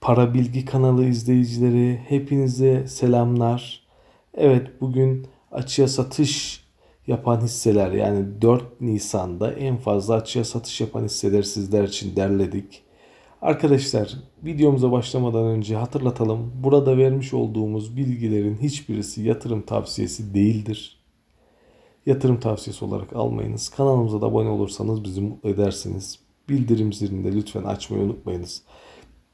Para Bilgi kanalı izleyicileri hepinize selamlar. Evet bugün açığa satış yapan hisseler yani 4 Nisan'da en fazla açığa satış yapan hisseler sizler için derledik. Arkadaşlar videomuza başlamadan önce hatırlatalım. Burada vermiş olduğumuz bilgilerin hiçbirisi yatırım tavsiyesi değildir. Yatırım tavsiyesi olarak almayınız. Kanalımıza da abone olursanız bizi mutlu edersiniz. Bildirim zilini de lütfen açmayı unutmayınız.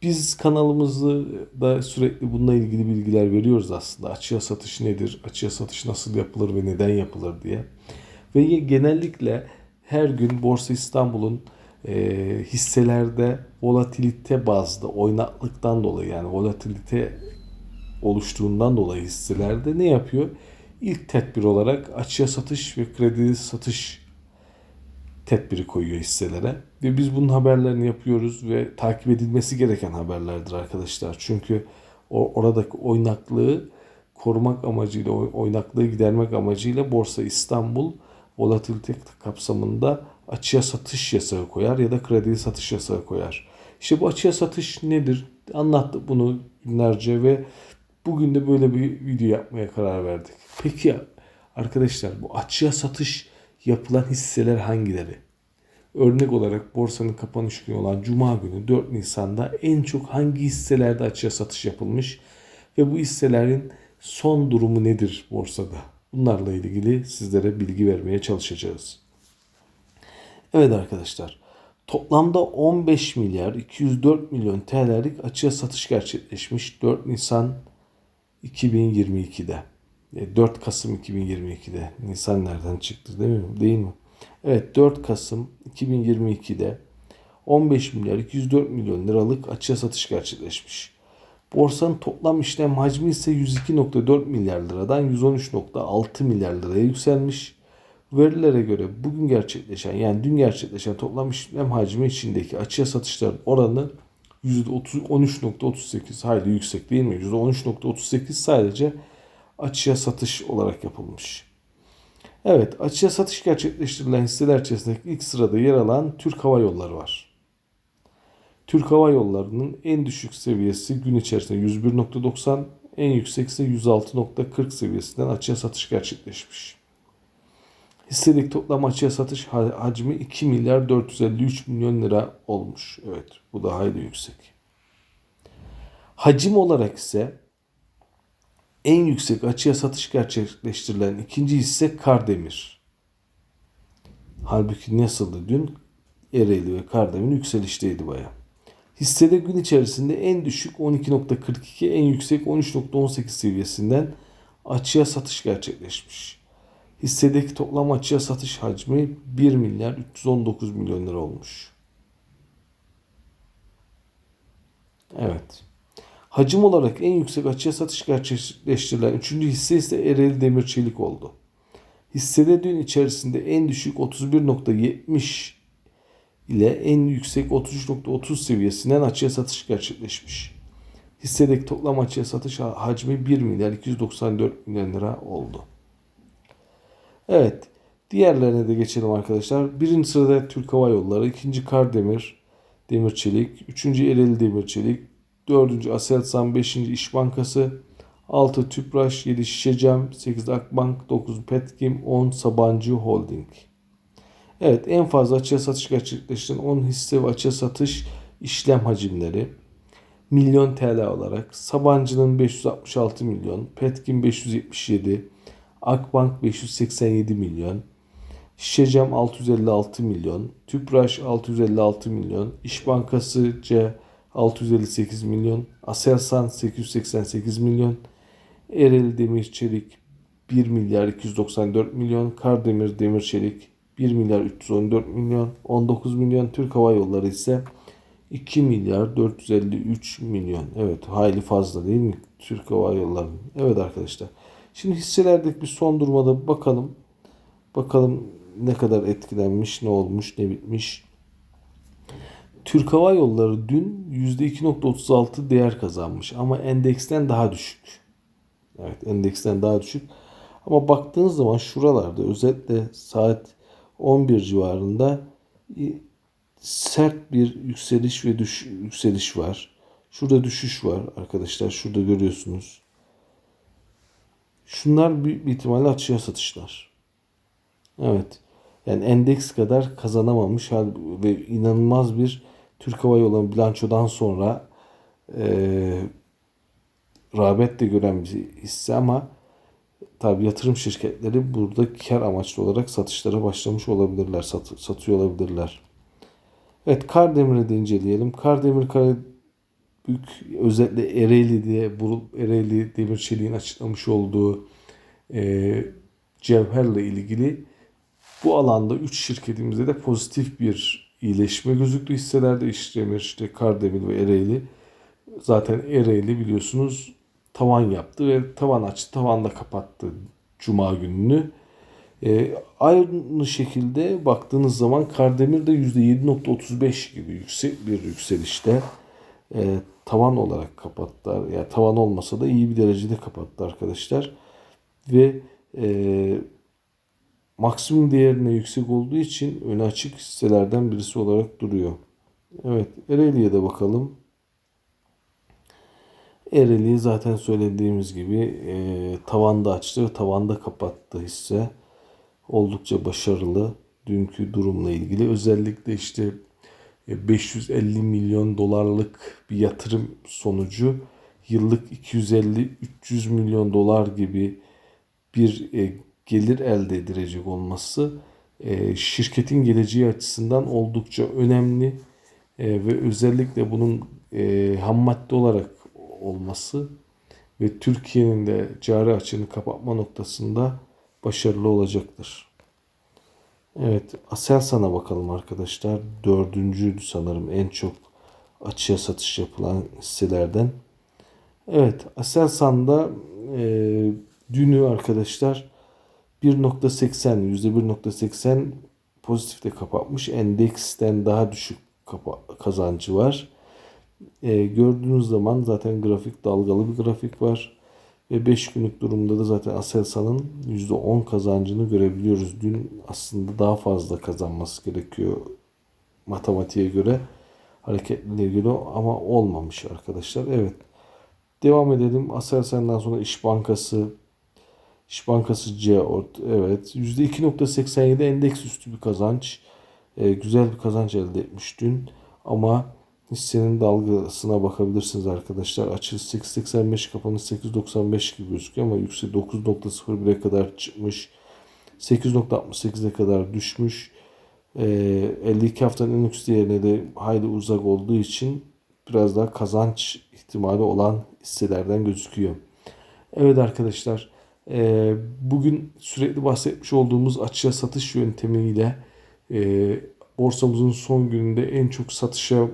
Biz kanalımızda da sürekli bununla ilgili bilgiler veriyoruz aslında. Açığa satış nedir, açığa satış nasıl yapılır ve neden yapılır diye. Ve genellikle her gün Borsa İstanbul'un e, hisselerde volatilite bazlı oynaklıktan dolayı yani volatilite oluştuğundan dolayı hisselerde ne yapıyor? İlk tedbir olarak açığa satış ve kredi satış tedbiri koyuyor hisselere. Ve biz bunun haberlerini yapıyoruz ve takip edilmesi gereken haberlerdir arkadaşlar. Çünkü oradaki oynaklığı korumak amacıyla, oynaklığı gidermek amacıyla Borsa İstanbul volatilite kapsamında açığa satış yasağı koyar ya da kredi satış yasağı koyar. İşte bu açığa satış nedir? Anlattık bunu günlerce ve bugün de böyle bir video yapmaya karar verdik. Peki arkadaşlar bu açığa satış yapılan hisseler hangileri? Örnek olarak borsanın kapanış günü olan Cuma günü 4 Nisan'da en çok hangi hisselerde açığa satış yapılmış ve bu hisselerin son durumu nedir borsada? Bunlarla ilgili sizlere bilgi vermeye çalışacağız. Evet arkadaşlar toplamda 15 milyar 204 milyon TL'lik açığa satış gerçekleşmiş 4 Nisan 2022'de. 4 Kasım 2022'de. Nisan nereden çıktı değil mi? Değil mi? Evet 4 Kasım 2022'de 15 milyar 204 milyon liralık açığa satış gerçekleşmiş. Borsanın toplam işlem hacmi ise 102.4 milyar liradan 113.6 milyar liraya yükselmiş. Verilere göre bugün gerçekleşen yani dün gerçekleşen toplam işlem hacmi içindeki açığa satışların oranı %13.38 hayli yüksek değil mi? %13.38 sadece açığa satış olarak yapılmış. Evet, açığa satış gerçekleştirilen hisseler içerisinde ilk sırada yer alan Türk Hava Yolları var. Türk Hava Yolları'nın en düşük seviyesi gün içerisinde 101.90, en yüksek ise 106.40 seviyesinden açığa satış gerçekleşmiş. Hissedeki toplam açığa satış hacmi 2 milyar 453 milyon lira olmuş. Evet, bu da hayli yüksek. Hacim olarak ise en yüksek açığa satış gerçekleştirilen ikinci hisse Kardemir. Halbuki nasıldı dün? Ereğli ve Kardemir yükselişteydi baya. Hissede gün içerisinde en düşük 12.42, en yüksek 13.18 seviyesinden açığa satış gerçekleşmiş. Hissedeki toplam açığa satış hacmi 1 milyar 319 milyon lira olmuş. Evet. Hacim olarak en yüksek açığa satış gerçekleştirilen üçüncü hisse ise Ereğli Demir Çelik oldu. Hissede dün içerisinde en düşük 31.70 ile en yüksek 33.30 seviyesinden açığa satış gerçekleşmiş. Hissedeki toplam açığa satış hacmi 1 milyar 294 milyon lira oldu. Evet. Diğerlerine de geçelim arkadaşlar. Birinci sırada Türk Hava Yolları, ikinci Kardemir, Demir Çelik, üçüncü Ereğli Demir Çelik, 4. Aselsan, 5. İş Bankası, 6 Tüpraş, 7 Şişecam, 8 Akbank, 9 Petkim, 10 Sabancı Holding. Evet en fazla açığa satış gerçekleştiren 10 hisse ve açığa satış işlem hacimleri milyon TL olarak Sabancı'nın 566 milyon, Petkim 577, Akbank 587 milyon, Şişecam 656 milyon, Tüpraş 656 milyon, İş Bankası C 658 milyon, Aselsan 888 milyon, Erel Demir Çelik 1 milyar 294 milyon, Kardemir Demir Çelik 1 milyar 314 milyon, 19 milyon Türk Hava Yolları ise 2 milyar 453 milyon. Evet hayli fazla değil mi Türk Hava Yolları? Evet arkadaşlar. Şimdi hisselerdeki bir son durmada bakalım. Bakalım ne kadar etkilenmiş, ne olmuş, ne bitmiş. Türk Hava Yolları dün %2.36 değer kazanmış ama endeksten daha düşük. Evet endeksten daha düşük. Ama baktığınız zaman şuralarda özellikle saat 11 civarında sert bir yükseliş ve düş yükseliş var. Şurada düşüş var arkadaşlar. Şurada görüyorsunuz. Şunlar büyük bir ihtimalle açığa satışlar. Evet. Yani endeks kadar kazanamamış ve inanılmaz bir Türk Hava Yolları bilançodan sonra e, rağbet de gören bir hisse ama tabi yatırım şirketleri burada kar amaçlı olarak satışlara başlamış olabilirler, sat, satıyor olabilirler. Evet Kardemir'i de inceleyelim. Kardemir Karabük özellikle Ereğli diye bulup Ereğli Demir Çelik'in açıklamış olduğu e, cevherle ilgili bu alanda 3 şirketimizde de pozitif bir iyileşme gözüktü hisselerde işlemir işte Kardemir ve Ereğli. Zaten Ereğli biliyorsunuz tavan yaptı ve tavan açtı. Tavanda kapattı Cuma gününü. E, aynı şekilde baktığınız zaman Kardemir de %7.35 gibi yüksek bir yükselişte e, tavan olarak kapattılar. Yani tavan olmasa da iyi bir derecede kapattı arkadaşlar. Ve e, maksimum değerine yüksek olduğu için öne açık hisselerden birisi olarak duruyor. Evet Ereğli'ye de bakalım. Ereğli zaten söylediğimiz gibi e, tavanda açtı ve tavanda kapattı hisse. Oldukça başarılı dünkü durumla ilgili. Özellikle işte 550 milyon dolarlık bir yatırım sonucu yıllık 250-300 milyon dolar gibi bir e, gelir elde edilecek olması e, şirketin geleceği açısından oldukça önemli e, ve özellikle bunun ham madde olarak olması ve Türkiye'nin de cari açığını kapatma noktasında başarılı olacaktır. Evet Aselsan'a bakalım arkadaşlar. Dördüncüydü sanırım en çok açığa satış yapılan hisselerden. Evet Aselsan'da e, dünü arkadaşlar 1.80 %1.80 pozitifte kapatmış. Endeksten daha düşük kazancı var. E, gördüğünüz zaman zaten grafik dalgalı bir grafik var. Ve 5 günlük durumda da zaten Aselsan'ın %10 kazancını görebiliyoruz. Dün aslında daha fazla kazanması gerekiyor matematiğe göre hareketliliğe göre ama olmamış arkadaşlar. Evet. Devam edelim. Aselsan'dan sonra İş Bankası İş Bankası C evet %2.87 endeks üstü bir kazanç. Ee, güzel bir kazanç elde etmiş dün. Ama hissenin dalgasına bakabilirsiniz arkadaşlar. Açı 8.85 kapanış 8.95 gibi gözüküyor ama yüksek 9.01'e kadar çıkmış. 8.68'e kadar düşmüş. Ee, 52 haftanın en yüksek değerine de hayli uzak olduğu için biraz daha kazanç ihtimali olan hisselerden gözüküyor. Evet arkadaşlar e, bugün sürekli bahsetmiş olduğumuz açığa satış yöntemiyle e, borsamızın son gününde en çok satışa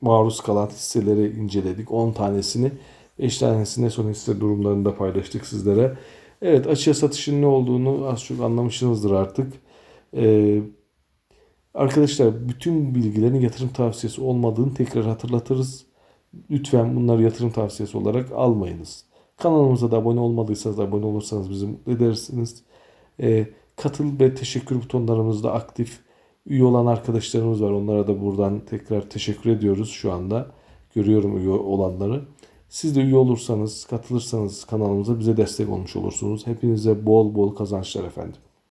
maruz kalan hisseleri inceledik. 10 tanesini 5 tanesini son hisse durumlarında paylaştık sizlere. Evet açığa satışın ne olduğunu az çok anlamışsınızdır artık. Ee, arkadaşlar bütün bilgilerin yatırım tavsiyesi olmadığını tekrar hatırlatırız. Lütfen bunları yatırım tavsiyesi olarak almayınız. Kanalımıza da abone olmadıysanız abone olursanız bizi mutlu edersiniz. Ee, katıl ve teşekkür butonlarımız da aktif. Üye olan arkadaşlarımız var. Onlara da buradan tekrar teşekkür ediyoruz şu anda. Görüyorum üye olanları. Siz de üye olursanız, katılırsanız kanalımıza bize destek olmuş olursunuz. Hepinize bol bol kazançlar efendim.